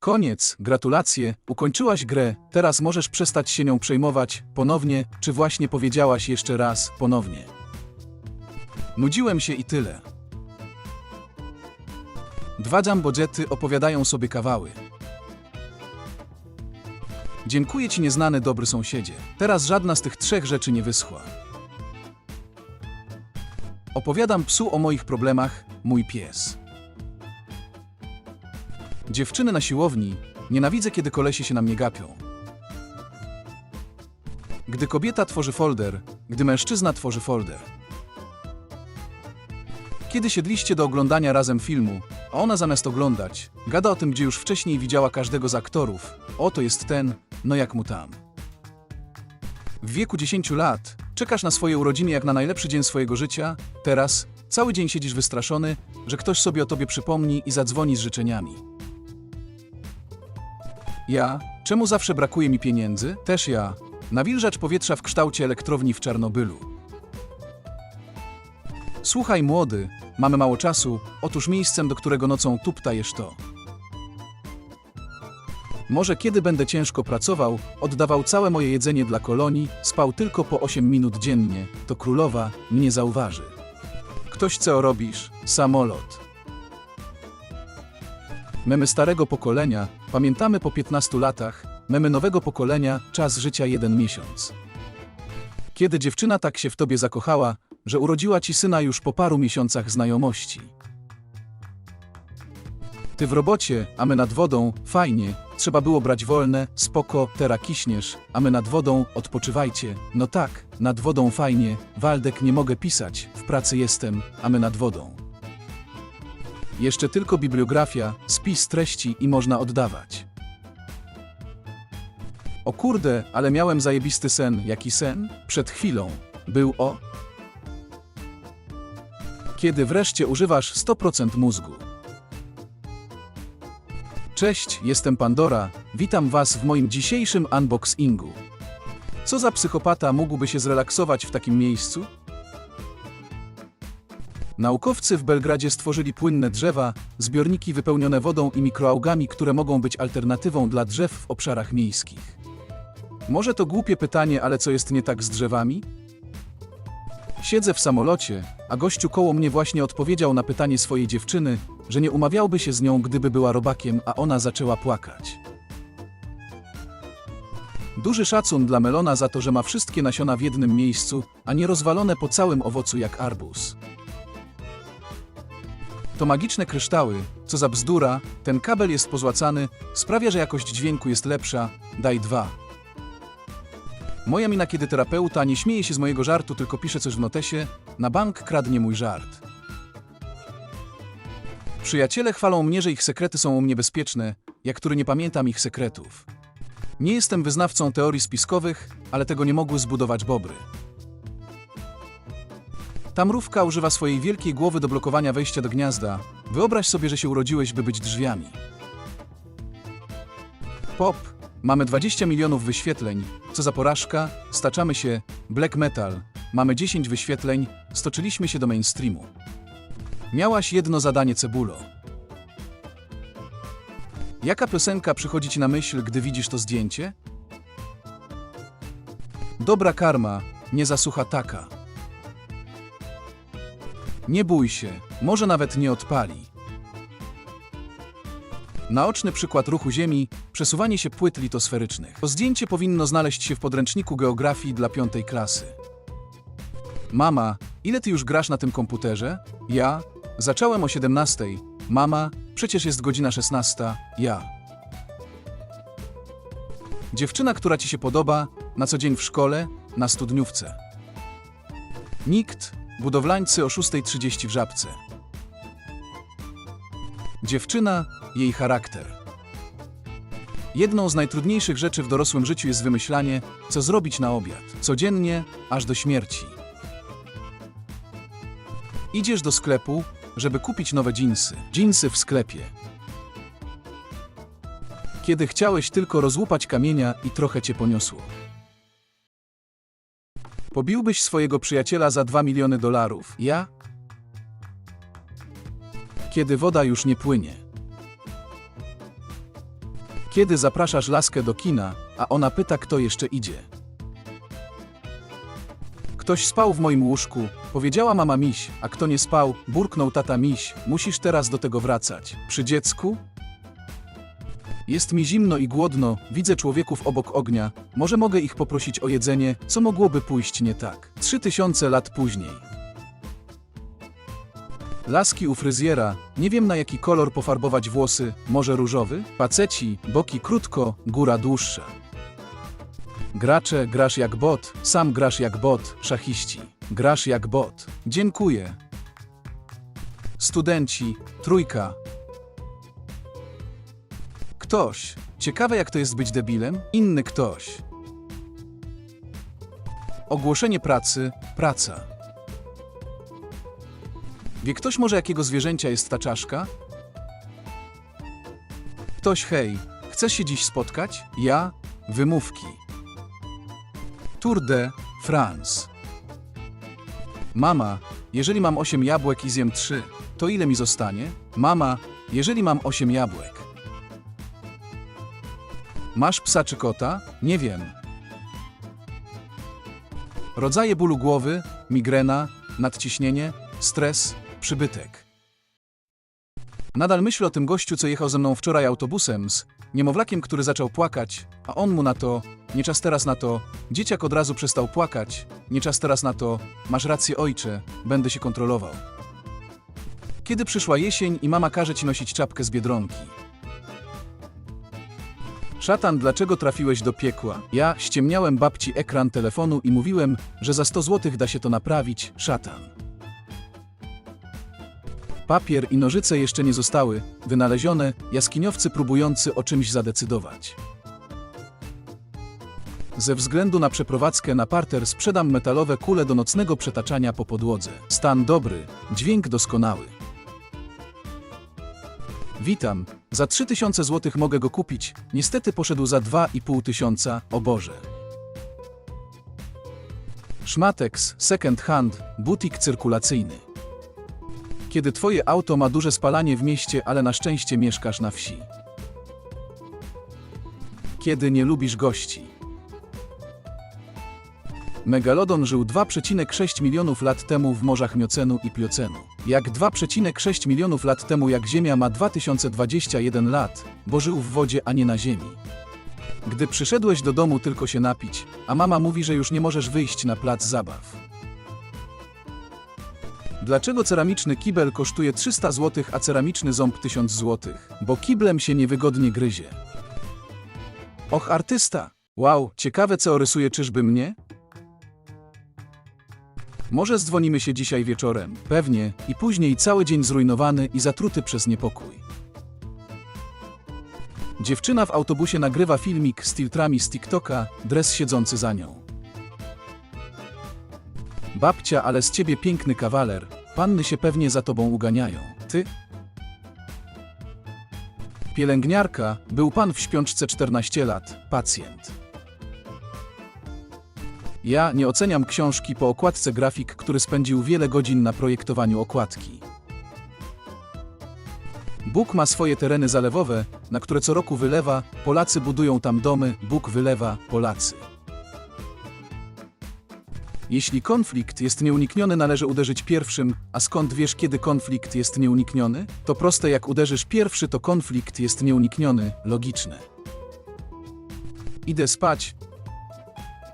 Koniec, gratulacje, ukończyłaś grę, teraz możesz przestać się nią przejmować, ponownie, czy właśnie powiedziałaś jeszcze raz, ponownie. Nudziłem się i tyle. Dwa jambojety opowiadają sobie kawały. Dziękuję ci nieznany dobry sąsiedzie. Teraz żadna z tych trzech rzeczy nie wyschła. Opowiadam psu o moich problemach, mój pies. Dziewczyny na siłowni, nienawidzę kiedy kolesie się na mnie gapią. Gdy kobieta tworzy folder, gdy mężczyzna tworzy folder. Kiedy siedliście do oglądania razem filmu, a ona zamiast oglądać, gada o tym, gdzie już wcześniej widziała każdego z aktorów. Oto jest ten, no jak mu tam. W wieku 10 lat czekasz na swoje urodziny jak na najlepszy dzień swojego życia, teraz cały dzień siedzisz wystraszony, że ktoś sobie o tobie przypomni i zadzwoni z życzeniami. Ja? Czemu zawsze brakuje mi pieniędzy? Też ja. Nawilżacz powietrza w kształcie elektrowni w Czarnobylu. Słuchaj, młody, mamy mało czasu, otóż miejscem, do którego nocą tuptajesz to. Może kiedy będę ciężko pracował, oddawał całe moje jedzenie dla kolonii, spał tylko po 8 minut dziennie, to królowa mnie zauważy. Ktoś co robisz? Samolot. Memy starego pokolenia, pamiętamy po 15 latach, memy nowego pokolenia, czas życia jeden miesiąc. Kiedy dziewczyna tak się w tobie zakochała, że urodziła ci syna już po paru miesiącach znajomości. Ty w robocie, a my nad wodą, fajnie, trzeba było brać wolne, spoko, tera kiśniesz, a my nad wodą, odpoczywajcie, no tak, nad wodą fajnie, Waldek nie mogę pisać, w pracy jestem, a my nad wodą. Jeszcze tylko bibliografia, spis treści i można oddawać. O kurde, ale miałem zajebisty sen. Jaki sen? Przed chwilą. Był o... Kiedy wreszcie używasz 100% mózgu. Cześć, jestem Pandora. Witam Was w moim dzisiejszym unboxingu. Co za psychopata mógłby się zrelaksować w takim miejscu? Naukowcy w Belgradzie stworzyli płynne drzewa, zbiorniki wypełnione wodą i mikroałgami, które mogą być alternatywą dla drzew w obszarach miejskich. Może to głupie pytanie, ale co jest nie tak z drzewami? Siedzę w samolocie, a gościu koło mnie właśnie odpowiedział na pytanie swojej dziewczyny, że nie umawiałby się z nią, gdyby była robakiem, a ona zaczęła płakać. Duży szacun dla melona za to, że ma wszystkie nasiona w jednym miejscu, a nie rozwalone po całym owocu jak arbuz. To magiczne kryształy, co za bzdura, ten kabel jest pozłacany, sprawia, że jakość dźwięku jest lepsza, daj dwa. Moja mina kiedy terapeuta nie śmieje się z mojego żartu, tylko pisze coś w notesie, na bank kradnie mój żart. Przyjaciele chwalą mnie, że ich sekrety są u mnie bezpieczne, jak który nie pamiętam ich sekretów. Nie jestem wyznawcą teorii spiskowych, ale tego nie mogły zbudować bobry. Ta mrówka używa swojej wielkiej głowy do blokowania wejścia do gniazda. Wyobraź sobie, że się urodziłeś, by być drzwiami. Pop. Mamy 20 milionów wyświetleń. Co za porażka? Staczamy się. Black metal. Mamy 10 wyświetleń. Stoczyliśmy się do mainstreamu. Miałaś jedno zadanie, cebulo. Jaka piosenka przychodzi ci na myśl, gdy widzisz to zdjęcie? Dobra karma, nie zasucha taka. Nie bój się, może nawet nie odpali. Naoczny przykład ruchu Ziemi, przesuwanie się płyt litosferycznych. To zdjęcie powinno znaleźć się w podręczniku geografii dla piątej klasy. Mama, ile ty już grasz na tym komputerze? Ja? Zacząłem o 17. Mama, przecież jest godzina 16. Ja. Dziewczyna, która ci się podoba, na co dzień w szkole, na studniówce. Nikt, budowlańcy o 6.30 w żabce. Dziewczyna, jej charakter. Jedną z najtrudniejszych rzeczy w dorosłym życiu jest wymyślanie, co zrobić na obiad. Codziennie, aż do śmierci. Idziesz do sklepu, żeby kupić nowe dżinsy. Dżinsy w sklepie. Kiedy chciałeś tylko rozłupać kamienia i trochę cię poniosło. Pobiłbyś swojego przyjaciela za 2 miliony dolarów. Ja? Kiedy woda już nie płynie. Kiedy zapraszasz laskę do kina, a ona pyta, kto jeszcze idzie. Ktoś spał w moim łóżku, powiedziała mama miś, a kto nie spał, burknął tata miś, musisz teraz do tego wracać. Przy dziecku? Jest mi zimno i głodno, widzę człowieków obok ognia, może mogę ich poprosić o jedzenie, co mogłoby pójść nie tak. Trzy tysiące lat później. Laski u fryzjera, nie wiem na jaki kolor pofarbować włosy, może różowy? Paceci, boki krótko, góra dłuższa. Gracze, grasz jak bot, sam grasz jak bot, szachiści. Grasz jak bot. Dziękuję. Studenci, trójka. Ktoś. Ciekawe jak to jest być debilem? Inny ktoś. Ogłoszenie pracy, praca. Wie ktoś może jakiego zwierzęcia jest ta czaszka? Ktoś hej, chcesz się dziś spotkać? Ja? Wymówki. Tour de France. Mama, jeżeli mam 8 jabłek i zjem 3, to ile mi zostanie? Mama, jeżeli mam 8 jabłek. Masz psa czy kota? Nie wiem. Rodzaje bólu głowy, migrena, nadciśnienie, stres, przybytek. Nadal myślę o tym gościu, co jechał ze mną wczoraj autobusem z niemowlakiem, który zaczął płakać, a on mu na to, nie czas teraz na to, dzieciak od razu przestał płakać, nie czas teraz na to, masz rację ojcze, będę się kontrolował. Kiedy przyszła jesień i mama każe ci nosić czapkę z biedronki. Szatan, dlaczego trafiłeś do piekła? Ja ściemniałem babci ekran telefonu i mówiłem, że za 100 złotych da się to naprawić, szatan. Papier i nożyce jeszcze nie zostały wynalezione, jaskiniowcy próbujący o czymś zadecydować. Ze względu na przeprowadzkę na parter sprzedam metalowe kule do nocnego przetaczania po podłodze. Stan dobry, dźwięk doskonały. Witam, za 3000 zł mogę go kupić, niestety poszedł za 2,5 tysiąca, o Boże. Szmatex, second hand, butik cyrkulacyjny. Kiedy twoje auto ma duże spalanie w mieście, ale na szczęście mieszkasz na wsi. Kiedy nie lubisz gości. Megalodon żył 2,6 milionów lat temu w morzach Miocenu i Pliocenu. Jak 2,6 milionów lat temu jak Ziemia ma 2021 lat, bo żył w wodzie, a nie na Ziemi. Gdy przyszedłeś do domu tylko się napić, a mama mówi, że już nie możesz wyjść na plac zabaw. Dlaczego ceramiczny kibel kosztuje 300 zł, a ceramiczny ząb 1000 zł? Bo kiblem się niewygodnie gryzie. Och, artysta! Wow, ciekawe co rysuje, czyżby mnie? Może zdzwonimy się dzisiaj wieczorem, pewnie, i później cały dzień zrujnowany i zatruty przez niepokój. Dziewczyna w autobusie nagrywa filmik z filtrami z TikToka, dres siedzący za nią. Babcia, ale z ciebie piękny kawaler, panny się pewnie za tobą uganiają. Ty? Pielęgniarka, był pan w śpiączce 14 lat, pacjent. Ja nie oceniam książki po okładce grafik, który spędził wiele godzin na projektowaniu okładki. Bóg ma swoje tereny zalewowe, na które co roku wylewa, Polacy budują tam domy, Bóg wylewa, Polacy. Jeśli konflikt jest nieunikniony, należy uderzyć pierwszym, a skąd wiesz, kiedy konflikt jest nieunikniony? To proste, jak uderzysz pierwszy, to konflikt jest nieunikniony, logiczne. Idę spać.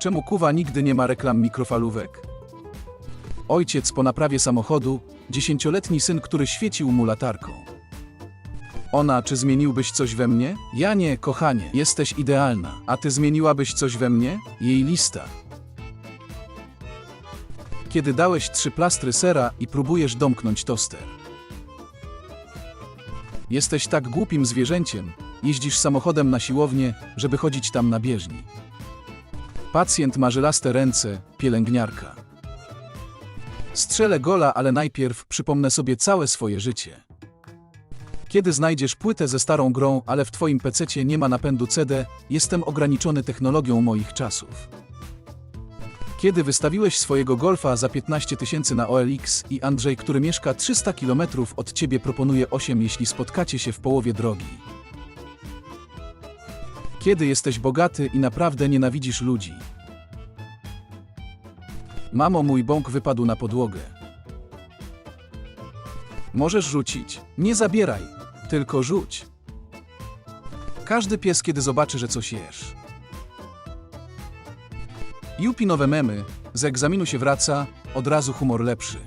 Czemu kuwa nigdy nie ma reklam mikrofalówek? Ojciec po naprawie samochodu, dziesięcioletni syn, który świecił mu latarką. Ona, czy zmieniłbyś coś we mnie? Ja nie, kochanie, jesteś idealna. A ty zmieniłabyś coś we mnie? Jej lista. Kiedy dałeś trzy plastry sera i próbujesz domknąć toster. Jesteś tak głupim zwierzęciem, jeździsz samochodem na siłownię, żeby chodzić tam na bieżni. Pacjent ma żylaste ręce, pielęgniarka. Strzelę gola, ale najpierw przypomnę sobie całe swoje życie. Kiedy znajdziesz płytę ze starą grą, ale w twoim pececie nie ma napędu CD, jestem ograniczony technologią moich czasów. Kiedy wystawiłeś swojego golfa za 15 tysięcy na OLX i Andrzej, który mieszka 300 km od ciebie proponuje 8, jeśli spotkacie się w połowie drogi. Kiedy jesteś bogaty i naprawdę nienawidzisz ludzi? Mamo, mój bąk wypadł na podłogę. Możesz rzucić. Nie zabieraj, tylko rzuć. Każdy pies, kiedy zobaczy, że coś jesz. Jupi nowe memy, z egzaminu się wraca, od razu humor lepszy.